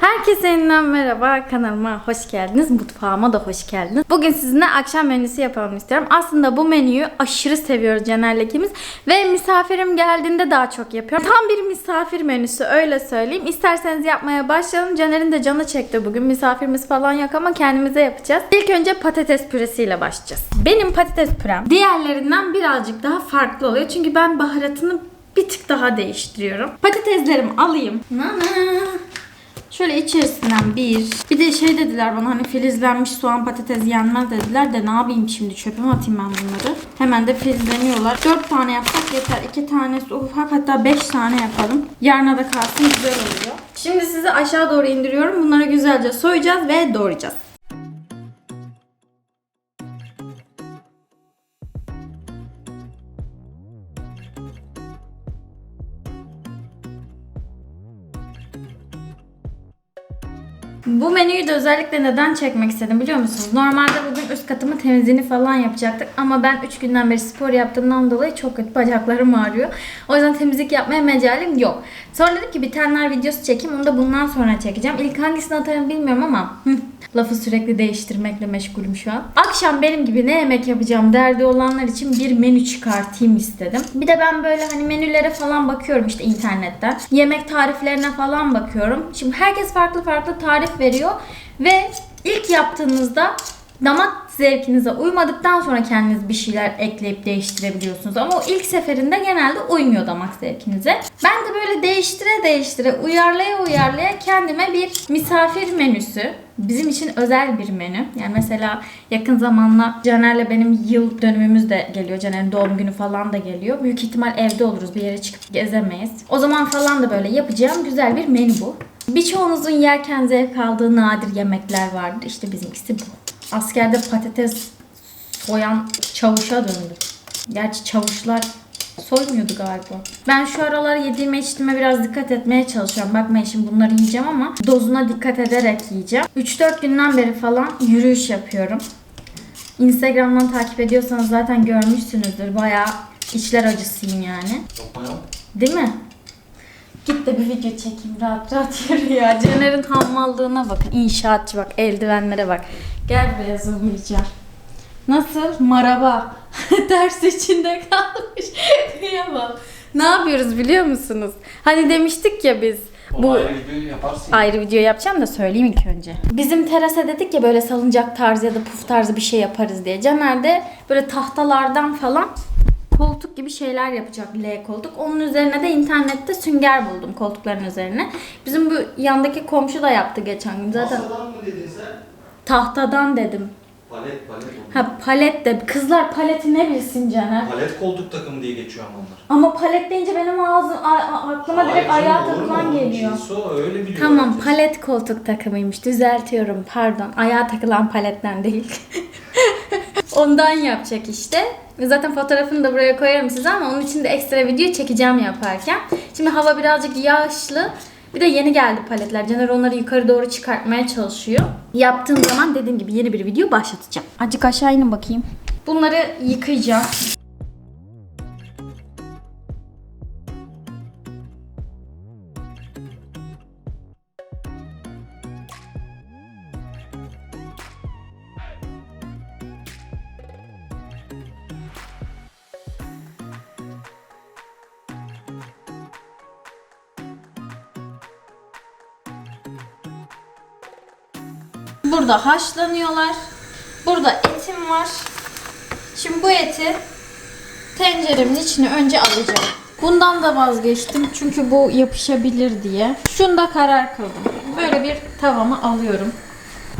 Herkese yeniden merhaba. Kanalıma hoş geldiniz. Mutfağıma da hoş geldiniz. Bugün sizinle akşam menüsü yapalım istiyorum. Aslında bu menüyü aşırı seviyoruz Caner'le ikimiz. Ve misafirim geldiğinde daha çok yapıyorum. Tam bir misafir menüsü öyle söyleyeyim. İsterseniz yapmaya başlayalım. Caner'in de canı çekti bugün. Misafirimiz falan yok ama kendimize yapacağız. İlk önce patates püresiyle başlayacağız. Benim patates pürem diğerlerinden birazcık daha farklı oluyor. Çünkü ben baharatını bir tık daha değiştiriyorum. Patateslerimi alayım. Nana. Şöyle içerisinden bir. Bir de şey dediler bana hani filizlenmiş soğan patates yenmez dediler de ne yapayım şimdi çöpe mi atayım ben bunları? Hemen de filizleniyorlar. 4 tane yapsak yeter. 2 tanesi ufak hatta 5 tane yapalım. Yarına da kalsın güzel oluyor. Şimdi sizi aşağı doğru indiriyorum. Bunları güzelce soyacağız ve doğrayacağız. Menüyü de özellikle neden çekmek istedim biliyor musunuz? Normalde bugün üst katımı temizliğini falan yapacaktık ama ben 3 günden beri spor yaptığımdan dolayı çok kötü bacaklarım ağrıyor. O yüzden temizlik yapmaya mecalim yok. Sonra dedim ki bitenler videosu çekeyim onu da bundan sonra çekeceğim. İlk hangisini atarım bilmiyorum ama lafı sürekli değiştirmekle meşgulüm şu an. Akşam benim gibi ne yemek yapacağım derdi olanlar için bir menü çıkartayım istedim. Bir de ben böyle hani menülere falan bakıyorum işte internetten. Yemek tariflerine falan bakıyorum. Şimdi herkes farklı farklı tarif veriyor ve ilk yaptığınızda damak zevkinize uymadıktan sonra kendiniz bir şeyler ekleyip değiştirebiliyorsunuz. Ama o ilk seferinde genelde uymuyor damak zevkinize. Ben de böyle değiştire değiştire, uyarlaya uyarlaya kendime bir misafir menüsü, bizim için özel bir menü. Yani mesela yakın zamanla Caner'le benim yıl dönümümüz de geliyor. Caner'in doğum günü falan da geliyor. Büyük ihtimal evde oluruz. Bir yere çıkıp gezemeyiz. O zaman falan da böyle yapacağım güzel bir menü bu. Birçoğunuzun yerken zevk aldığı nadir yemekler vardır. İşte bizimkisi bu. Askerde patates soyan çavuşa döndü. Gerçi çavuşlar soymuyordu galiba. Ben şu aralar yediğime içtiğime biraz dikkat etmeye çalışıyorum. Bakmayın şimdi bunları yiyeceğim ama dozuna dikkat ederek yiyeceğim. 3-4 günden beri falan yürüyüş yapıyorum. Instagram'dan takip ediyorsanız zaten görmüşsünüzdür. Bayağı içler acısıyım yani. Değil mi? Git de bir video çekeyim rahat rahat yürü ya. Caner'in hammallığına bakın. İnşaatçı bak. Eldivenlere bak. Gel buraya zoomlayacağım. Nasıl? Maraba. Ders içinde kalmış. Kıyamam. Ne yapıyoruz biliyor musunuz? Hani demiştik ya biz. Bu Bu ayrı video yaparsın. ayrı video yapacağım da söyleyeyim ilk önce. Bizim terasa dedik ya böyle salıncak tarzı ya da puf tarzı bir şey yaparız diye. Caner de böyle tahtalardan falan koltuk gibi şeyler yapacak L koltuk. Onun üzerine de internette sünger buldum koltukların üzerine. Bizim bu yandaki komşu da yaptı geçen gün. Zaten Masadan mı dedin sen? tahtadan dedim. Palet palet. Ha palet de. Kızlar paleti ne bilsin Caner? Palet koltuk takımı diye geçiyor ama onlar. Ama palet deyince benim ağzım a- a- aklıma direkt Hayır ayağa olur mu? takılan Onun geliyor. cinsi o, öyle biliyor Tamam herkes. palet koltuk takımıymış. Düzeltiyorum pardon. Ayağa takılan paletten değil. Ondan yapacak işte. Zaten fotoğrafını da buraya koyarım size ama onun için de ekstra video çekeceğim yaparken. Şimdi hava birazcık yağışlı. Bir de yeni geldi paletler. Caner onları yukarı doğru çıkartmaya çalışıyor. Yaptığım zaman dediğim gibi yeni bir video başlatacağım. Azıcık aşağı inin bakayım. Bunları yıkayacağım. Burada haşlanıyorlar. Burada etim var. Şimdi bu eti tenceremin içine önce alacağım. Bundan da vazgeçtim çünkü bu yapışabilir diye. Şunda karar kıldım. Böyle bir tavamı alıyorum.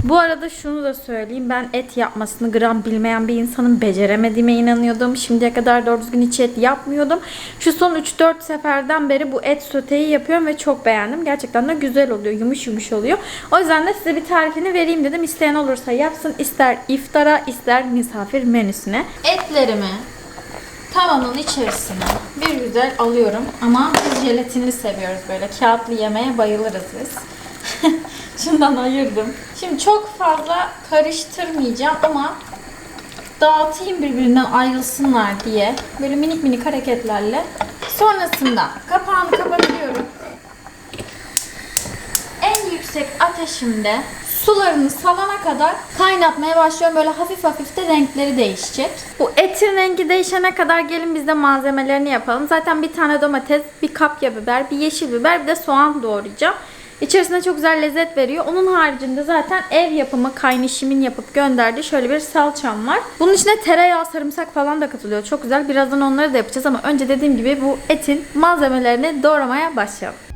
Bu arada şunu da söyleyeyim. Ben et yapmasını gram bilmeyen bir insanın beceremediğime inanıyordum. Şimdiye kadar doğru düzgün hiç et yapmıyordum. Şu son 3-4 seferden beri bu et soteyi yapıyorum ve çok beğendim. Gerçekten de güzel oluyor. Yumuş yumuş oluyor. O yüzden de size bir tarifini vereyim dedim. İsteyen olursa yapsın. İster iftara ister misafir menüsüne. Etlerimi tavanın içerisine bir güzel alıyorum. Ama biz jelatinli seviyoruz böyle. Kağıtlı yemeye bayılırız biz. Şundan ayırdım. Şimdi çok fazla karıştırmayacağım ama dağıtayım birbirinden ayrılsınlar diye böyle minik minik hareketlerle. Sonrasında kapağını kapatıyorum. En yüksek ateşimde sularını salana kadar kaynatmaya başlıyorum. Böyle hafif hafif de renkleri değişecek. Bu etin rengi değişene kadar gelin biz de malzemelerini yapalım. Zaten bir tane domates, bir kapya biber, bir yeşil biber, bir de soğan doğrayacağım. İçerisinde çok güzel lezzet veriyor. Onun haricinde zaten ev yapımı kaynışimin yapıp gönderdiği şöyle bir salçam var. Bunun içine tereyağı, sarımsak falan da katılıyor. Çok güzel. Birazdan onları da yapacağız ama önce dediğim gibi bu etin malzemelerini doğramaya başlayalım.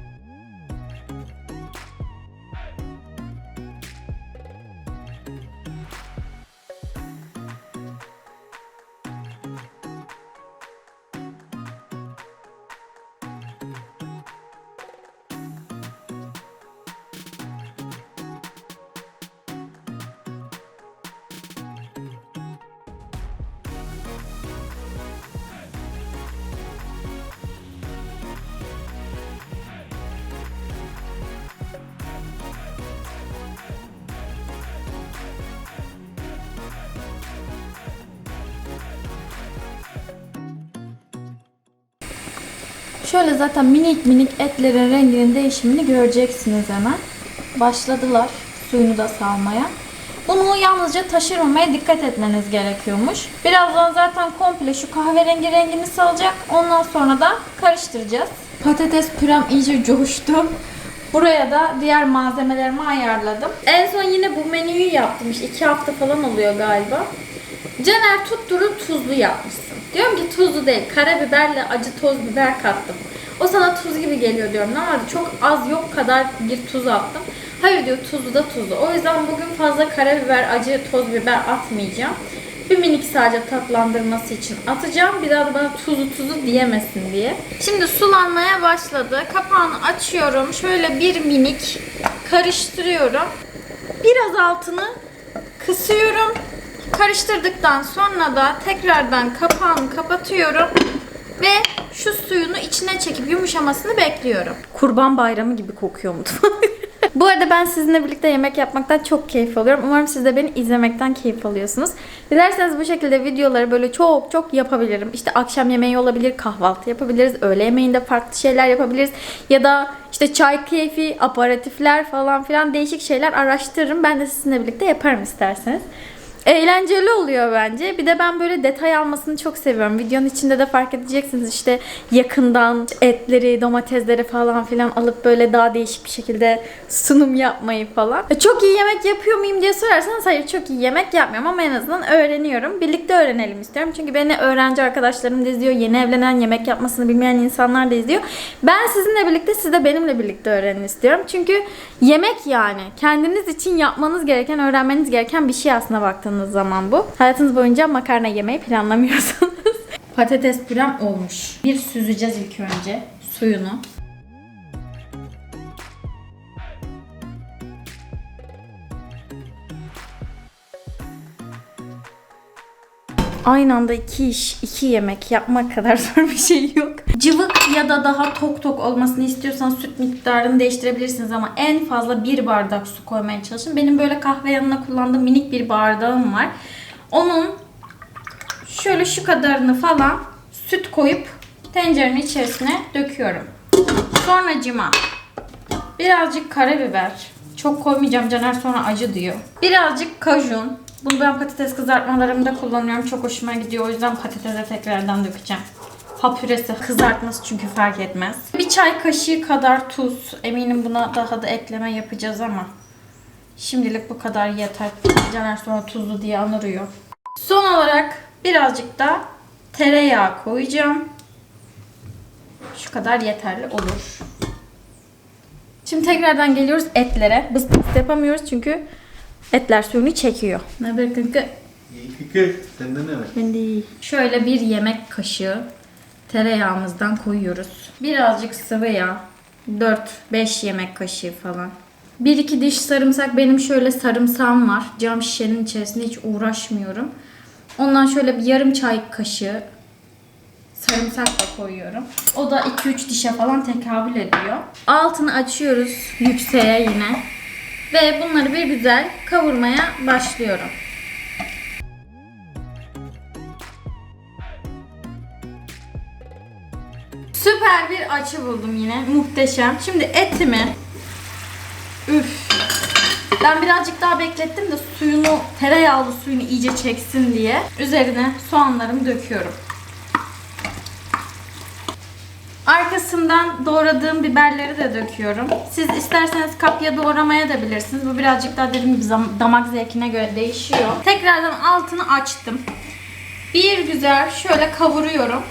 Şöyle zaten minik minik etlerin renginin değişimini göreceksiniz hemen. Başladılar suyunu da salmaya. Bunu yalnızca taşırmamaya dikkat etmeniz gerekiyormuş. Birazdan zaten komple şu kahverengi rengini salacak. Ondan sonra da karıştıracağız. Patates pürem iyice coştu. Buraya da diğer malzemelerimi ayarladım. En son yine bu menüyü yaptım. İşte iki hafta falan oluyor galiba. Caner tutturup tuzlu yapmışsın. Diyorum ki tuzlu değil. Karabiberle acı toz biber kattım. O sana tuz gibi geliyor diyorum. Ama çok az yok kadar bir tuz attım. Hayır diyor tuzlu da tuzlu. O yüzden bugün fazla karabiber, acı toz biber atmayacağım. Bir minik sadece tatlandırması için atacağım. Bir daha da bana tuzlu tuzlu diyemesin diye. Şimdi sulanmaya başladı. Kapağını açıyorum. Şöyle bir minik karıştırıyorum. Biraz altını kısıyorum. Karıştırdıktan sonra da tekrardan kapağını kapatıyorum ve şu suyunu içine çekip yumuşamasını bekliyorum. Kurban bayramı gibi kokuyor mutfak. Bu arada ben sizinle birlikte yemek yapmaktan çok keyif alıyorum. Umarım siz de beni izlemekten keyif alıyorsunuz. Dilerseniz bu şekilde videoları böyle çok çok yapabilirim. İşte akşam yemeği olabilir, kahvaltı yapabiliriz, öğle yemeğinde farklı şeyler yapabiliriz. Ya da işte çay keyfi, aparatifler falan filan değişik şeyler araştırırım. Ben de sizinle birlikte yaparım isterseniz. Eğlenceli oluyor bence. Bir de ben böyle detay almasını çok seviyorum. Videonun içinde de fark edeceksiniz işte yakından etleri, domatesleri falan filan alıp böyle daha değişik bir şekilde sunum yapmayı falan. E, Çok iyi yemek yapıyor muyum diye sorarsanız hayır çok iyi yemek yapmıyorum ama en azından öğreniyorum. Birlikte öğrenelim istiyorum. Çünkü beni öğrenci arkadaşlarım da izliyor. Yeni evlenen yemek yapmasını bilmeyen insanlar da izliyor. Ben sizinle birlikte siz de benimle birlikte öğrenin istiyorum. Çünkü yemek yani kendiniz için yapmanız gereken, öğrenmeniz gereken bir şey aslında baktığınız zaman bu. Hayatınız boyunca makarna yemeyi planlamıyorsanız. Patates pürem olmuş. Bir süzeceğiz ilk önce suyunu. Aynı anda iki iş, iki yemek yapmak kadar zor bir şey yok. Cıvık ya da daha tok tok olmasını istiyorsanız süt miktarını değiştirebilirsiniz ama en fazla bir bardak su koymaya çalışın. Benim böyle kahve yanına kullandığım minik bir bardağım var. Onun şöyle şu kadarını falan süt koyup tencerenin içerisine döküyorum. Sonra cima. Birazcık karabiber. Çok koymayacağım Caner sonra acı diyor. Birazcık kajun. Bunu ben patates kızartmalarımda kullanıyorum. Çok hoşuma gidiyor. O yüzden patatese tekrardan dökeceğim. Ha püresi kızartması çünkü fark etmez. Bir çay kaşığı kadar tuz. Eminim buna daha da ekleme yapacağız ama. Şimdilik bu kadar yeter. Caner sonra tuzlu diye anırıyor. Son olarak birazcık da tereyağı koyacağım. Şu kadar yeterli olur. Şimdi tekrardan geliyoruz etlere. Bıs yapamıyoruz çünkü etler suyunu çekiyor. Ne haber kanka? Sende ne var? Ben de iyi. Şöyle bir yemek kaşığı tereyağımızdan koyuyoruz. Birazcık sıvı yağ. 4-5 yemek kaşığı falan. 1-2 diş sarımsak. Benim şöyle sarımsağım var. Cam şişenin içerisinde hiç uğraşmıyorum. Ondan şöyle bir yarım çay kaşığı sarımsak da koyuyorum. O da 2-3 dişe falan tekabül ediyor. Altını açıyoruz yükseğe yine. Ve bunları bir güzel kavurmaya başlıyorum. Süper bir açı buldum yine. Muhteşem. Şimdi etimi Üf. Ben birazcık daha beklettim de suyunu, tereyağlı suyunu iyice çeksin diye üzerine soğanlarımı döküyorum. Arkasından doğradığım biberleri de döküyorum. Siz isterseniz kapya doğramaya da bilirsiniz. Bu birazcık daha dediğim gibi damak zevkine göre değişiyor. Tekrardan altını açtım. Bir güzel şöyle kavuruyorum.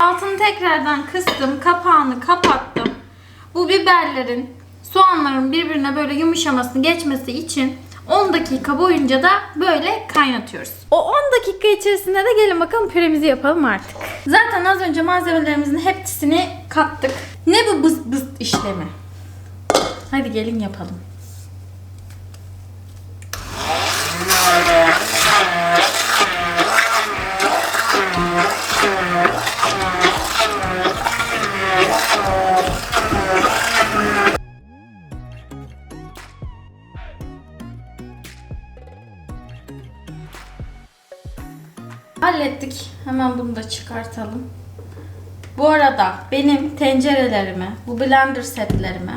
Altını tekrardan kıstım, kapağını kapattım. Bu biberlerin, soğanların birbirine böyle yumuşamasını geçmesi için 10 dakika boyunca da böyle kaynatıyoruz. O 10 dakika içerisinde de gelin bakalım püremizi yapalım artık. Zaten az önce malzemelerimizin hepsini kattık. Ne bu bız bız işlemi? Hadi gelin yapalım. Hallettik. Hemen bunu da çıkartalım. Bu arada benim tencerelerimi, bu blender setlerimi,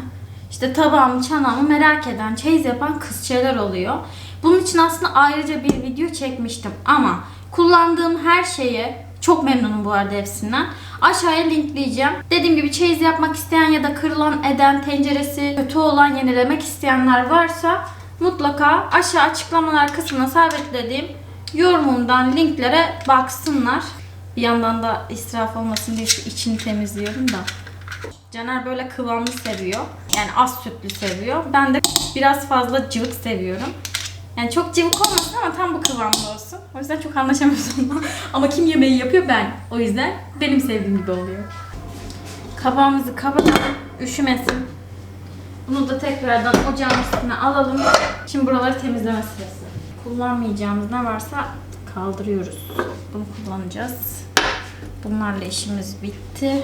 işte tabağımı, çanağımı merak eden, çeyiz yapan kızçeler oluyor. Bunun için aslında ayrıca bir video çekmiştim ama kullandığım her şeye çok memnunum bu arada hepsinden. Aşağıya linkleyeceğim. Dediğim gibi çeyiz yapmak isteyen ya da kırılan eden tenceresi kötü olan yenilemek isteyenler varsa mutlaka aşağı açıklamalar kısmına sabitlediğim yorumumdan linklere baksınlar. Bir yandan da israf olmasın diye şu içini temizliyorum da. Caner böyle kıvamlı seviyor. Yani az sütlü seviyor. Ben de biraz fazla cıvık seviyorum. Yani çok cıvık olmasın ama tam bu kıvamda olsun. O yüzden çok anlaşamıyoruz onunla. Ama kim yemeği yapıyor ben. O yüzden benim sevdiğim gibi oluyor. Kabağımızı kapatalım. Üşümesin. Bunu da tekrardan ocağın üstüne alalım. Şimdi buraları temizleme sırası. Kullanmayacağımız ne varsa kaldırıyoruz. Bunu kullanacağız. Bunlarla işimiz bitti.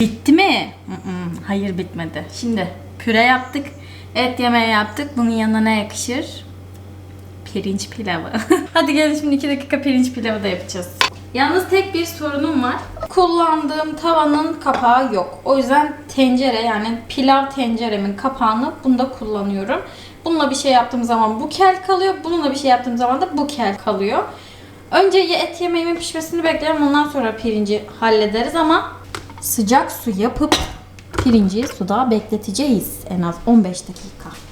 Bitti mi? Hayır bitmedi. Şimdi püre yaptık. Et yemeği yaptık. Bunun yanına ne yakışır? Pirinç pilavı. Hadi gelin şimdi 2 dakika pirinç pilavı da yapacağız. Yalnız tek bir sorunum var. Kullandığım tavanın kapağı yok. O yüzden tencere yani pilav tenceremin kapağını bunda kullanıyorum. Bununla bir şey yaptığım zaman bu kel kalıyor. Bununla bir şey yaptığım zaman da bu kel kalıyor. Önce et yemeğimin pişmesini beklerim. Ondan sonra pirinci hallederiz ama sıcak su yapıp pirinci suda bekleteceğiz. En az 15 dakika.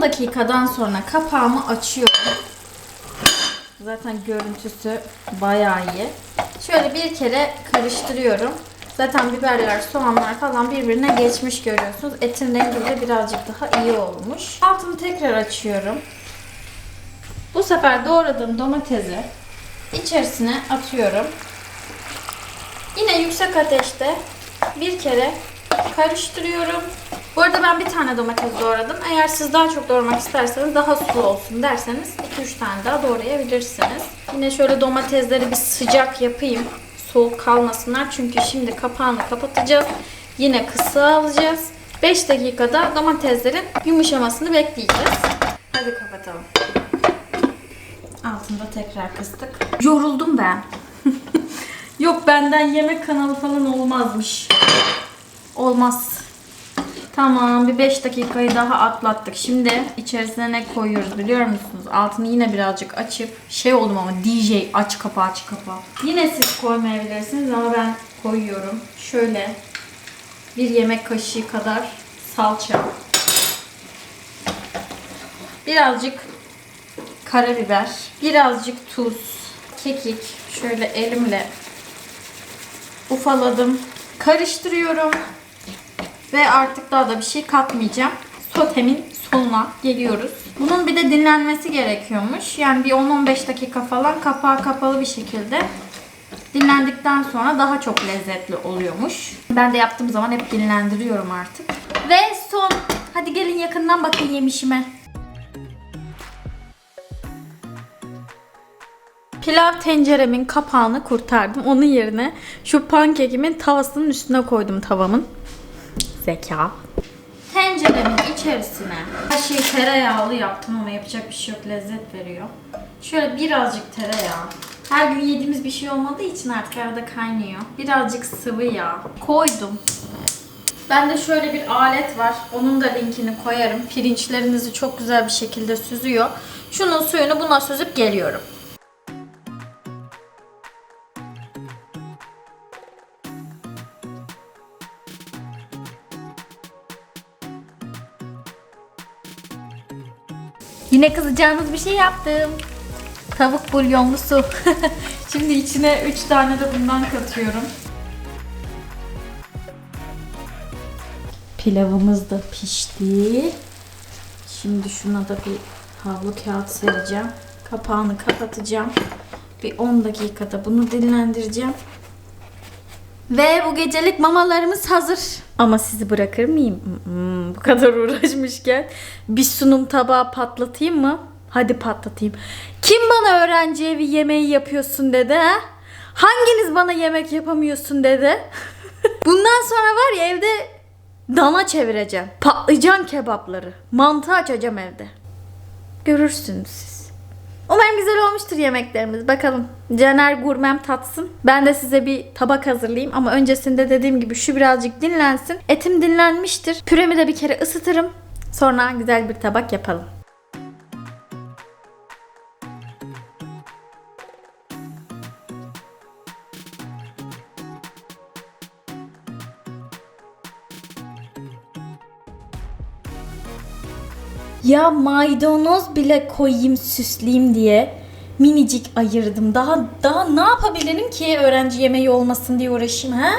...10 dakikadan sonra kapağımı açıyorum. Zaten görüntüsü bayağı iyi. Şöyle bir kere karıştırıyorum. Zaten biberler, soğanlar falan birbirine geçmiş görüyorsunuz. Etin rengi de birazcık daha iyi olmuş. Altını tekrar açıyorum. Bu sefer doğradığım domatesi içerisine atıyorum. Yine yüksek ateşte bir kere karıştırıyorum. Bu arada ben bir tane domates doğradım. Eğer siz daha çok doğramak isterseniz daha sulu olsun derseniz 2-3 tane daha doğrayabilirsiniz. Yine şöyle domatesleri bir sıcak yapayım. Soğuk kalmasınlar. Çünkü şimdi kapağını kapatacağız. Yine kısa alacağız. 5 dakikada domateslerin yumuşamasını bekleyeceğiz. Hadi kapatalım. Altında tekrar kıstık. Yoruldum ben. Yok benden yemek kanalı falan olmazmış. Olmaz. Tamam bir 5 dakikayı daha atlattık. Şimdi içerisine ne koyuyoruz biliyor musunuz? Altını yine birazcık açıp şey oldum ama DJ aç kapa aç kapa. Yine siz koymayabilirsiniz ama ben koyuyorum. Şöyle bir yemek kaşığı kadar salça. Birazcık karabiber, birazcık tuz, kekik. Şöyle elimle ufaladım. Karıştırıyorum. Ve artık daha da bir şey katmayacağım. Sotemin sonuna geliyoruz. Bunun bir de dinlenmesi gerekiyormuş. Yani bir 10-15 dakika falan kapağı kapalı bir şekilde dinlendikten sonra daha çok lezzetli oluyormuş. Ben de yaptığım zaman hep dinlendiriyorum artık. Ve son. Hadi gelin yakından bakın yemişime. Pilav tenceremin kapağını kurtardım. Onun yerine şu pankekimin tavasının üstüne koydum tavamın. Zeka. Tenceremin içerisine her şeyi tereyağlı yaptım ama yapacak bir şey yok lezzet veriyor. Şöyle birazcık tereyağı. Her gün yediğimiz bir şey olmadığı için artık arada kaynıyor. Birazcık sıvı yağ koydum. Bende şöyle bir alet var. Onun da linkini koyarım. Pirinçlerinizi çok güzel bir şekilde süzüyor. Şunun suyunu buna süzüp geliyorum. Yine kızacağınız bir şey yaptım. Tavuk bulyonlu su. Şimdi içine 3 tane de bundan katıyorum. Pilavımız da pişti. Şimdi şuna da bir havlu kağıt sereceğim. Kapağını kapatacağım. Bir 10 dakikada bunu dinlendireceğim. Ve bu gecelik mamalarımız hazır. Ama sizi bırakır mıyım? Hmm, bu kadar uğraşmışken bir sunum tabağı patlatayım mı? Hadi patlatayım. Kim bana öğrenci evi yemeği yapıyorsun dedi ha? Hanginiz bana yemek yapamıyorsun dedi? Bundan sonra var ya evde dana çevireceğim. Patlıcan kebapları. Mantı açacağım evde. Görürsünüz siz. Umarım güzel olmuştur yemeklerimiz. Bakalım. Caner gurmem tatsın. Ben de size bir tabak hazırlayayım. Ama öncesinde dediğim gibi şu birazcık dinlensin. Etim dinlenmiştir. Püremi de bir kere ısıtırım. Sonra güzel bir tabak yapalım. Ya maydanoz bile koyayım süsleyeyim diye minicik ayırdım. Daha daha ne yapabilirim ki öğrenci yemeği olmasın diye uğraşayım ha?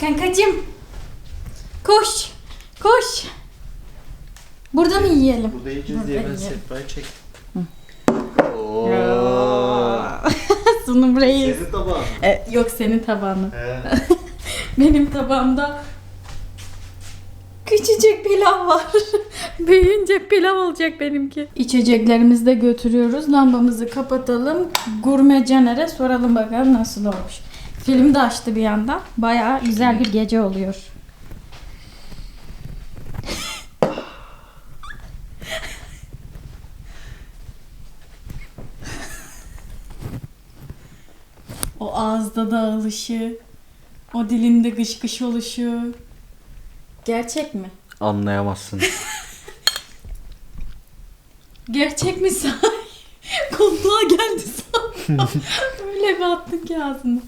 Kankacım. Koş. Koş. Burada mı yiyelim? Burada yiyeceğiz diye ben sehpayı çektim. Sunum reis. Senin tabağın. E, yok senin tabağını. Benim tabağımda küçücük pilav var. Büyüyünce pilav olacak benimki. İçeceklerimizi de götürüyoruz. Lambamızı kapatalım. Gurme Caner'e soralım bakalım nasıl olmuş. Film de açtı bir yandan. Bayağı güzel bir gece oluyor. o ağızda dağılışı, o dilinde gış gış oluşu. Gerçek mi? Anlayamazsın. Gerçek mi sahi? Koltuğa geldi sandım. Öyle bir attın ki ağzını.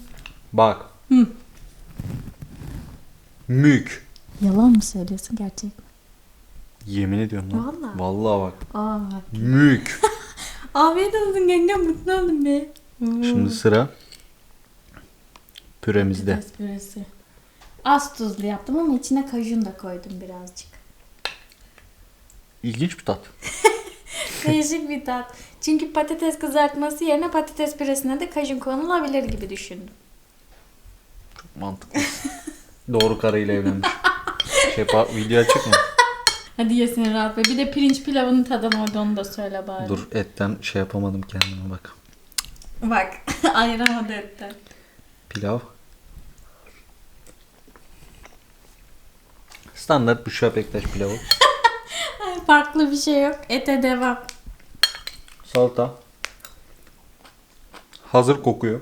Bak. Hı. Mük. Yalan mı söylüyorsun gerçek mi? Yemin ediyorum lan. Vallahi. Vallahi bak. Aa. Mük. Afiyet olsun kanka mutlu oldum be. Şimdi sıra püremizde. Patates püresi. Az tuzlu yaptım ama içine kajun da koydum birazcık. İlginç bir tat. Değişik bir tat. Çünkü patates kızartması yerine patates püresine de kajun konulabilir gibi düşündüm. Mantıklı. Doğru karıyla evlenmiş. Şey video açık mı? Hadi yesin rahat be. Bir de pirinç pilavının tadını orada onu da söyle bari. Dur etten şey yapamadım kendime bak. Bak ayıramadı etten. Pilav. Standart Büşra Bektaş pilavı. Ay, farklı bir şey yok. Ete devam. Salata. Hazır kokuyor.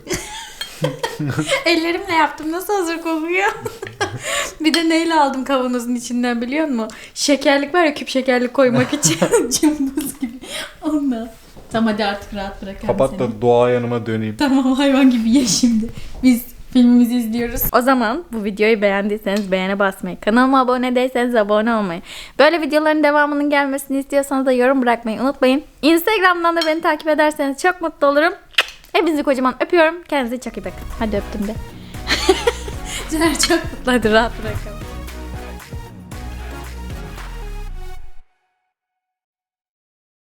Ellerimle yaptım. Nasıl hazır kokuyor? bir de neyle aldım kavanozun içinden biliyor musun? Şekerlik var ya küp şekerlik koymak için. Cımbız gibi. Onunla. Tamam hadi artık rahat bırakalım Kapat da doğa yanıma döneyim. Tamam hayvan gibi ye şimdi. Biz filmimizi izliyoruz. O zaman bu videoyu beğendiyseniz beğene basmayı, kanalıma abone değilseniz abone olmayı, böyle videoların devamının gelmesini istiyorsanız da yorum bırakmayı unutmayın. Instagram'dan da beni takip ederseniz çok mutlu olurum. Hepinizi kocaman öpüyorum. Kendinize çok iyi bakın. Hadi öptüm de. Caner çok mutlu. Hadi rahat bırakalım.